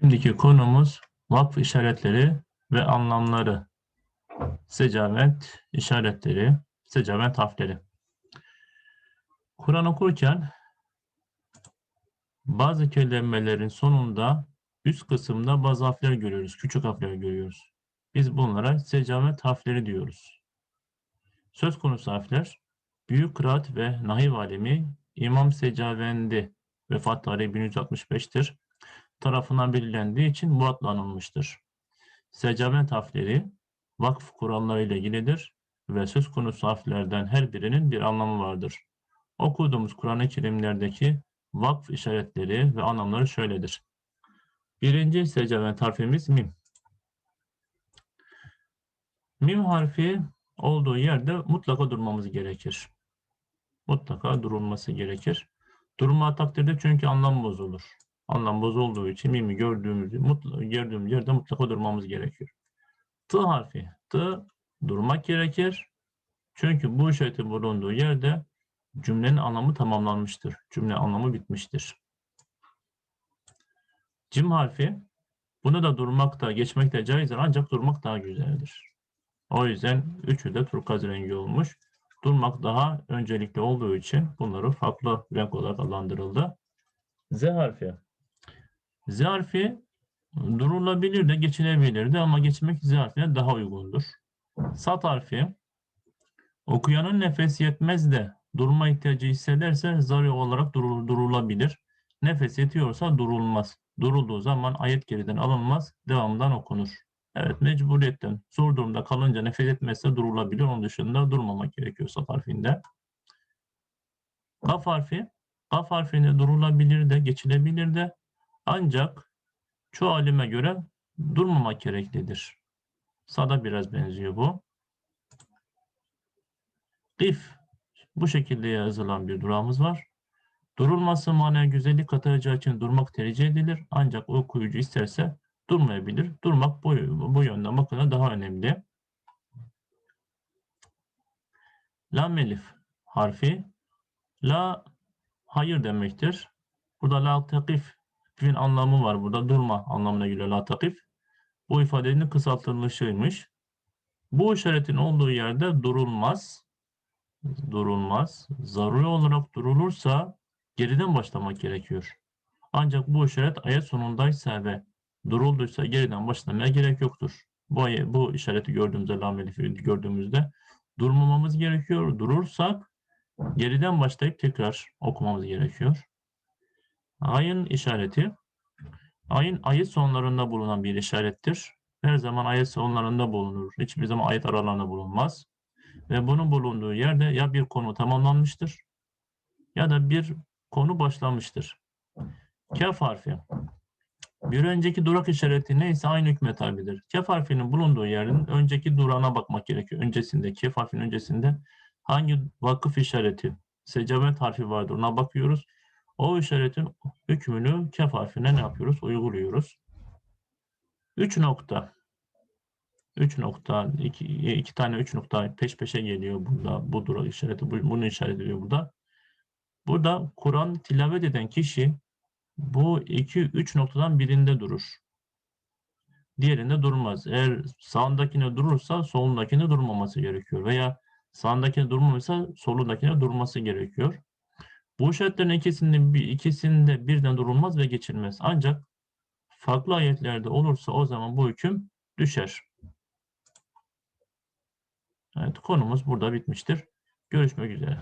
Şimdiki konumuz vakf işaretleri ve anlamları. Secamet işaretleri, secamet harfleri. Kur'an okurken bazı kelimelerin sonunda üst kısımda bazı harfler görüyoruz, küçük harfler görüyoruz. Biz bunlara secamet harfleri diyoruz. Söz konusu harfler Büyük Kıraat ve Nahiv Alemi İmam Secavendi vefat tarihi 1165'tir tarafından belirlendiği için bu adla anılmıştır. Secamet harfleri vakf kuralları ile ilgilidir ve söz konusu harflerden her birinin bir anlamı vardır. Okuduğumuz Kur'an-ı Kerimlerdeki vakf işaretleri ve anlamları şöyledir. Birinci secamet harfimiz mim. Mim harfi olduğu yerde mutlaka durmamız gerekir. Mutlaka durulması gerekir. Durma takdirde çünkü anlam bozulur anlam bozulduğu için mimi gördüğümüz, gördüğümüz yerde mutlaka durmamız gerekiyor. T harfi. T durmak gerekir. Çünkü bu işaretin bulunduğu yerde cümlenin anlamı tamamlanmıştır. Cümle anlamı bitmiştir. Cim harfi. Bunu da durmak da geçmek de caizdir ancak durmak daha güzeldir. O yüzden üçü de turkuaz rengi olmuş. Durmak daha öncelikli olduğu için bunları farklı renk olarak adlandırıldı. Z harfi. Z harfi durulabilir de geçilebilirdi ama geçmek Z harfine daha uygundur. Sat harfi okuyanın nefes yetmez de durma ihtiyacı hissederse zarı olarak durul, durulabilir. Nefes yetiyorsa durulmaz. Durulduğu zaman ayet geriden alınmaz, devamdan okunur. Evet mecburiyetten zor durumda kalınca nefes etmezse durulabilir. Onun dışında durmamak gerekiyor sat harfinde. Kaf harfi. Kaf harfinde durulabilir de geçilebilir de ancak çoğu alime göre durmamak gereklidir. Sada biraz benziyor bu. Gif. Bu şekilde yazılan bir durağımız var. Durulması manaya güzellik katacağı için durmak tercih edilir. Ancak okuyucu isterse durmayabilir. Durmak bu, bu yönden bakımdan daha önemli. Lam elif harfi la hayır demektir. Burada la takif Takifin anlamı var burada. Durma anlamına geliyor la takif. Bu ifadenin kısaltılmışıymış. Bu işaretin olduğu yerde durulmaz. Durulmaz. Zaruri olarak durulursa geriden başlamak gerekiyor. Ancak bu işaret ayet sonundaysa ve durulduysa geriden başlamaya gerek yoktur. Bu, bu işareti gördüğümüzde, lam elifi gördüğümüzde durmamamız gerekiyor. Durursak geriden başlayıp tekrar okumamız gerekiyor. Ayın işareti ayın ayet sonlarında bulunan bir işarettir. Her zaman ayet sonlarında bulunur. Hiçbir zaman ayet aralarında bulunmaz. Ve bunun bulunduğu yerde ya bir konu tamamlanmıştır ya da bir konu başlamıştır. Kaf harfi. Bir önceki durak işareti neyse aynı hükme tabidir. Kaf harfinin bulunduğu yerin önceki durağına bakmak gerekiyor. Öncesinde, kaf harfinin öncesinde hangi vakıf işareti, secamet harfi vardır ona bakıyoruz. O işaretin hükmünü kef harfine ne yapıyoruz? Uyguluyoruz. 3 nokta. 3 nokta, 2, iki tane 3 nokta peş peşe geliyor burada. Bu durak işareti, bunu işaret ediyor burada. Burada Kur'an tilavet eden kişi bu 2-3 noktadan birinde durur. Diğerinde durmaz. Eğer sağındakine durursa solundakine durmaması gerekiyor. Veya sağındakine durmamışsa solundakine durması gerekiyor. Bu şartların ikisinde, ikisinde birden durulmaz ve geçilmez. Ancak farklı ayetlerde olursa o zaman bu hüküm düşer. Evet konumuz burada bitmiştir. Görüşmek üzere.